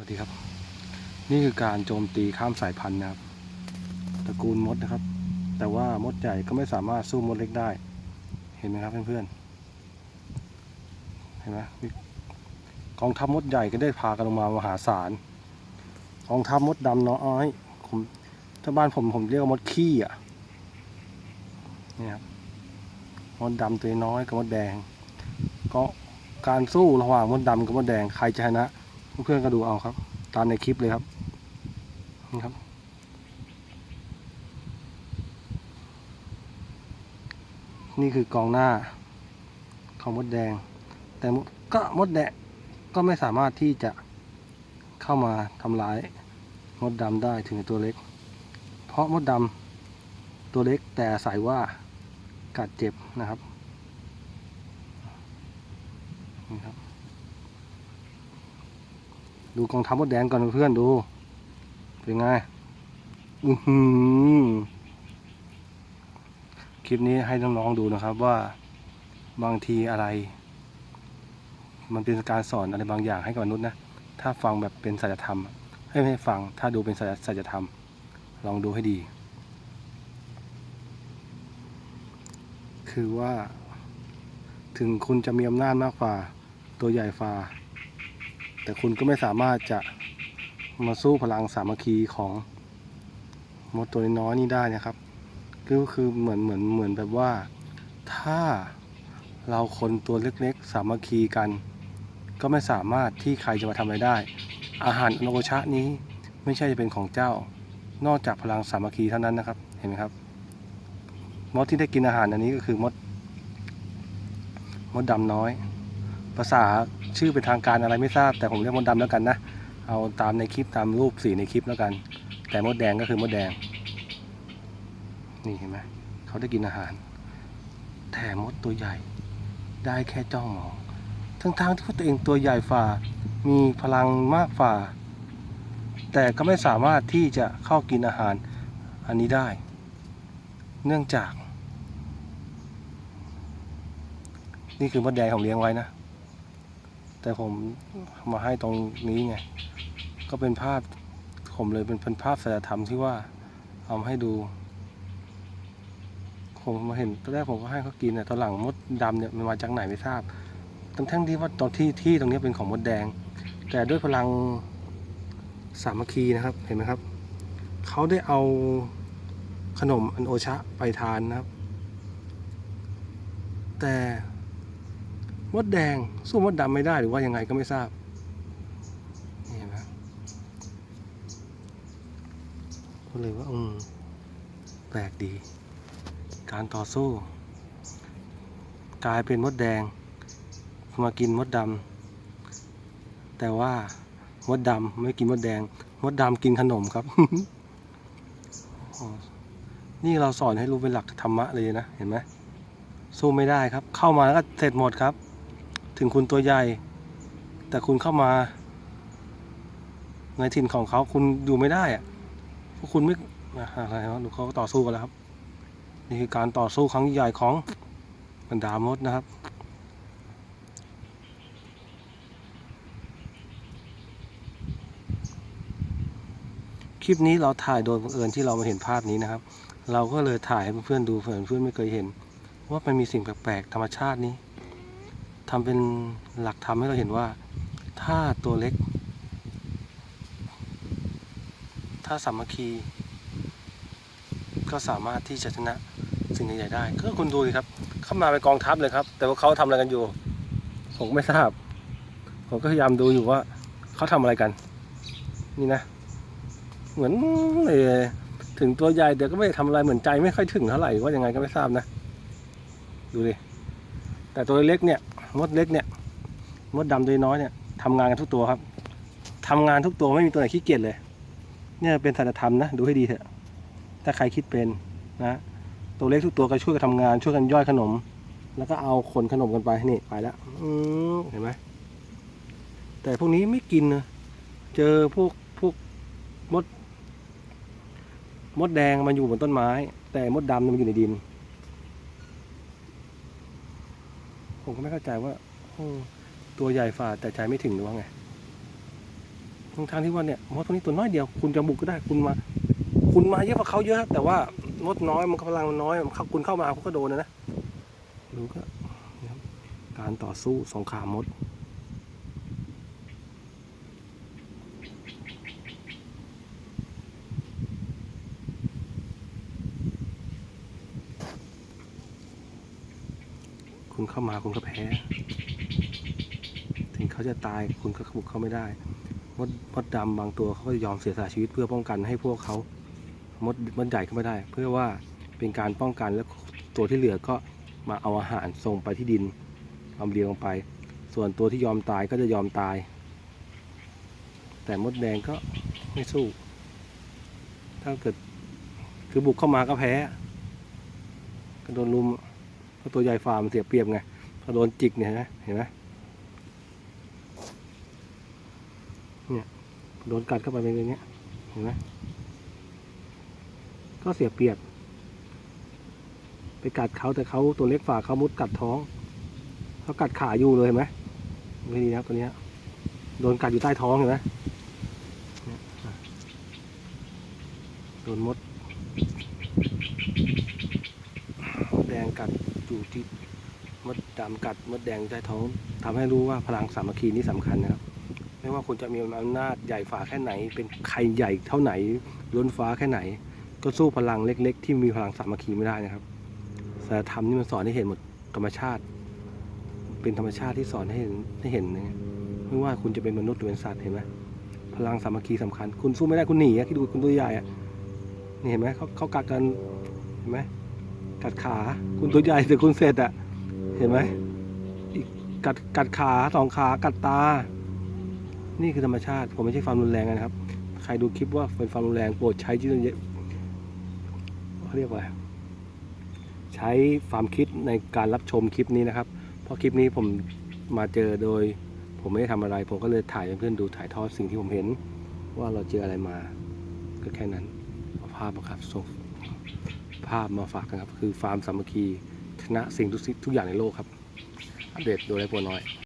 วัสดีครับ นี่คือการโจมตีข้ามสายพันธุ์นะครับ ตระกูลมดนะครับ แต่ว่ามดใหญ่ก็ไม่สามารถสู้มดเล็กได้ เห็นไหมครับเพื่อนๆเห็นไหมกองทัพมดใหญ่ก็ได้พากันลงมามหาศาลกองทัพมดดำน้อยผมถ้าบ้านผมผมเรียกว่ามดขี้อะนี่ครับมดดำตัวน้อยกับมดแดง ก็การสู้ระหว่างมดดำกับมดแดงใครจะชนะ เพื่อนๆก็ดูเอาครับ ตามในคลิปเลยครับนี่ครับ นี่คือกองหน้าของมดแดง แต่ก็มดแดงก็ไม่สามารถที่จะเข้ามาทำร้ายมดดำได้ถึงตัวเล็ก เพราะมดดำตัวเล็กแต่อาศัยว่ากัดเจ็บนะครับนี่ครับ ดูกองทัพมดแดงก่อนเพื่อนดู เป็นไง อือหือ คลิปนี้ให้น้องๆดูนะครับว่าบางทีอะไร มันเป็นการสอนอะไรบางอย่างให้กับมนุษย์นะ ถ้าฟังแบบเป็นสัจธรรม ให้ไม่ฟัง ถ้าดูเป็นสัจสัจธรรม ลองดูให้ดี คือว่า ถึงคุณจะมีอำนาจมากกว่า ตัวใหญ่ฟ้า แต่คุณก็ไม่สามารถจะมาสู้พลังสามัคคีของมดตัวน้อยนี่ได้นะครับ ก็คือเหมือนเหมือนเหมือนแบบว่า ถ้าเราคนตัวเล็กๆ สามัคคีกัน ก็ไม่สามารถที่ใครจะมาทำอะไรได้ อาหารอโนชะนี้ไม่ใช่จะเป็นของเจ้า นอกจากพลังสามัคคีเท่านั้นนะครับ เห็นไหมครับ มดที่ได้กินอาหารอันนี้ก็คือมด มดดำน้อย ภาษาชื่อเป็นทางการอะไรไม่ทราบ แต่ผมเรียกมดดำแล้วกันนะ เอาตามในคลิปตามรูปสีในคลิปแล้วกัน แต่มดแดงก็คือมดแดง นี่เห็นไหมเขาได้กินอาหาร แต่มดตัวใหญ่ ได้แค่จ้องมอง ทั้งๆที่ว่าตัวเองตัวใหญ่ฝ่า มีพลังมากฝ่า แต่ก็ไม่สามารถที่จะเข้ากินอาหารอันนี้ได้ เนื่องจาก นี่คือมดแดงผมเลี้ยงไว้นะ แต่ผมมาให้ตรงนี้ไง ก็เป็นภาพผมเลยเป็นเป็นภาพศิลธรรมที่ว่าเอามาให้ดู ผมมาเห็นตอนแรกผมก็ให้เขากินแต่ตอนหลังมดดำเนี่ยมันมาจากไหนไม่ทราบทั้งทั้งที่ว่าตอนที่ที่ตรงนี้เป็นของมดแดง แต่ด้วยพลังสามัคคีนะครับเห็นไหมครับเขาได้เอาขนมอันโอชะไปทานนะครับ แต่ มดแดงสู้มดดำไม่ได้หรือว่ายังไงก็ไม่ทราบนี่เห็นไหมก็เลยว่าอืมแปลกดี การต่อสู้ กลายเป็นมดแดง มากินมดดำแต่ว่ามดดำไม่กินมดแดง มดดำกินขนมครับ นี่เราสอนให้รู้เป็นหลักธรรมะเลยนะ เห็นไหมสู้ไม่ได้ครับ เข้ามาแล้วก็เสร็จหมดครับ ถึงคุณตัวใหญ่ แต่คุณเข้ามา ในถิ่นของเขาคุณอยู่ไม่ได้อะพราะคุณไม่อะไรวะดูเขาต่อสู้กันแล้วครับ นี่คือการต่อสู้ครั้งใหญ่ของบรรดามดนะครับคลิปนี้เราถ่ายโดยบังเอิญที่เรามาเห็นภาพนี้นะครับ เราก็เลยถ่ายให้เพื่อนๆดูเผื่อเพื่อนไม่เคยเห็น ว่ามันมีสิ่งแปลกๆธรรมชาตินี้ ทำเป็นหลักธรรมให้เราเห็นว่า ถ้าตัวเล็ก ถ้าสามัคคี ก็สามารถที่จะชนะสิ่งใหญ่ๆได้ ก็คุณดูสิครับ เข้ามาเป็นกองทัพเลยครับ แต่ว่าเขาทำอะไรกันอยู่ ผมไม่ทราบ ผมก็พยายามดูอยู่ว่า เขาทำอะไรกัน นี่นะ เหมือนเออถึงตัวใหญ่แต่ก็ไม่ได้ทำอะไรเหมือนใจไม่ค่อยถึงเท่าไหร่ว่ายังไงก็ไม่ทราบนะ ดูดิแต่ตัวเล็กเนี่ย มดเล็กเนี่ยมดดำตัวน้อยเนี่ยทำงานกันทุกตัวครับทำงานทุกตัวไม่มีตัวไหนขี้เกียจเลย เนี่ยเป็นสัจธรรมนะดูให้ดีเถอะ ถ้าใครคิดเป็นนะตัวเล็กทุกตัวก็ช่วยกันทำงานช่วยกันย่อยขนม แล้วก็เอาขนขนมกันไปนี่ไปแล้วเห็นไหมแต่พวกนี้ไม่กินนะเจอพวกพวกมด มดแดงมันอยู่บนต้นไม้ แต่มดดำมันอยู่ในดิน ผมก็ไม่เข้าใจว่าตัวใหญ่ฝ่าแต่ใจไม่ถึงหรือว่าไงทั้งทางที่ว่าเนี่ยมดตัวนี้ตัวน้อยเดียว คุณจะบุกก็ได้คุณมา คุณมาเยอะกว่าเขาเยอะแต่ว่ามดน้อยมันกำลังมันน้อยมันเข้าคุณเข้ามาเขาก็โดนนะนะดูก็การต่อสู้สงครามมด คุณเข้ามาคุณก็แพ้ ถึงเขาจะตายคุณก็บุกเข้าไม่ได้ มดมดดำบางตัวเขาก็ยอมเสียสละชีวิตเพื่อป้องกันให้พวกเขามดมดใหญ่เข้าไม่ได้ เพื่อว่าเป็นการป้องกันแล้วตัวที่เหลือก็มาเอาอาหารส่งไปที่ดินลำเลียงลงไป ส่วนตัวที่ยอมตายก็จะยอมตาย แต่มดแดงก็ไม่สู้ ถ้าเกิดคือบุกเข้ามาก็แพ้ก็โดนลุม เพราะตัวใหญ่ฟาร์มเสียเปรียบไงพอโดนจิกเนี่ยนะเห็นไหมเนไหมโดนกัดเข้าไปเป็นอย่างเงี้ยเห็นไหมก็เสียเปรียบ ไปกัดเขาแต่เขาตัวเล็กฝ่าเขามุดกัดท้องเขากัดขาอยู่เลยเห็นไหมไม่ดีนะตัวเนี้ยโดนกัดอยู่ใต้ท้องเห็นไหมโดนมดมดแดงกัด อยู่ที่มดดำกัดมดแดงใต้ท้องทำให้รู้ว่าพลังสามัคคีนี่สำคัญนะครับ ไม่ว่าคุณจะมีอำนาจใหญ่ฝ่าแค่ไหน เป็นใครใหญ่เท่าไหนล้นฟ้าแค่ไหน ก็สู้พลังเล็ก ๆ ที่มีพลังสามัคคีไม่ได้นะครับศาสนธรรมนี่มันสอนให้เห็นหมดธรรมชาติ เป็นธรรมชาติที่สอนให้เห็นให้เห็นนะไม่ว่าคุณจะเป็นมนุษย์หรือเป็นสัตว์เห็นไหมพลังสามัคคีสำคัญ คุณสู้ไม่ได้คุณหนีอะที่ดูคุณตัวใหญ่อะนี่เห็นไหมเขาเขากัดกันเห็นไหม กัดขา คุณตัวใหญ่แต่คุณเสร็จอะเห็นไหมอีกกัดกัดขาสองขากัดตา นี่คือธรรมชาติ ผมไม่ใช่ความรุนแรงนะครับ ใครดูคลิปว่าเป็นความรุนแรงโปรดใช้ที่เขาเรียกว่า ใช้ความคิดในการรับชมคลิปนี้นะครับ เพราะคลิปนี้ผมมาเจอโดย ผมไม่ได้ทำอะไร ผมก็เลยถ่ายให้เพื่อนดูถ่ายทอดสิ่งที่ผมเห็น ว่าเราเจออะไรมา ก็แค่นั้นภาพมาครับส่ง ภาพมาฝากกันครับ คือฟาร์มสามัคคีชนะสิ่งทุกสิ่งทุกอย่างในโลกครับ อัปเดตโดยไรปัวน้อย